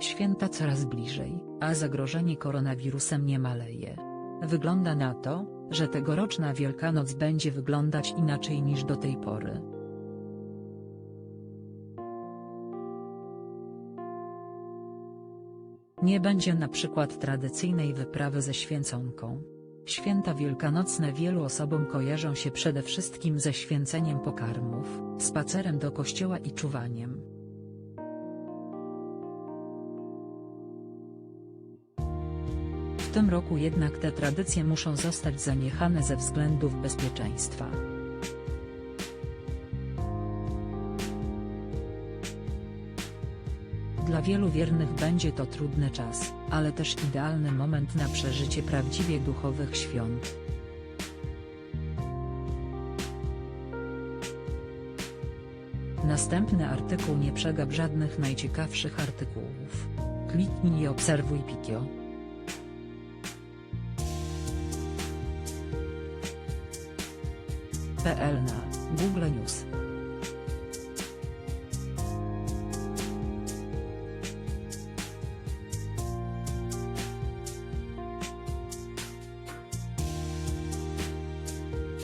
Święta coraz bliżej, a zagrożenie koronawirusem nie maleje. Wygląda na to, że tegoroczna Wielkanoc będzie wyglądać inaczej niż do tej pory. Nie będzie na przykład tradycyjnej wyprawy ze święconką. Święta wielkanocne wielu osobom kojarzą się przede wszystkim ze święceniem pokarmów, spacerem do kościoła i czuwaniem. Tym roku jednak te tradycje muszą zostać zaniechane ze względów bezpieczeństwa. Dla wielu wiernych będzie to trudny czas, ale też idealny moment na przeżycie prawdziwie duchowych świąt. Następny artykuł nie przegap żadnych najciekawszych artykułów. Kliknij i obserwuj Pikio. PL na Google News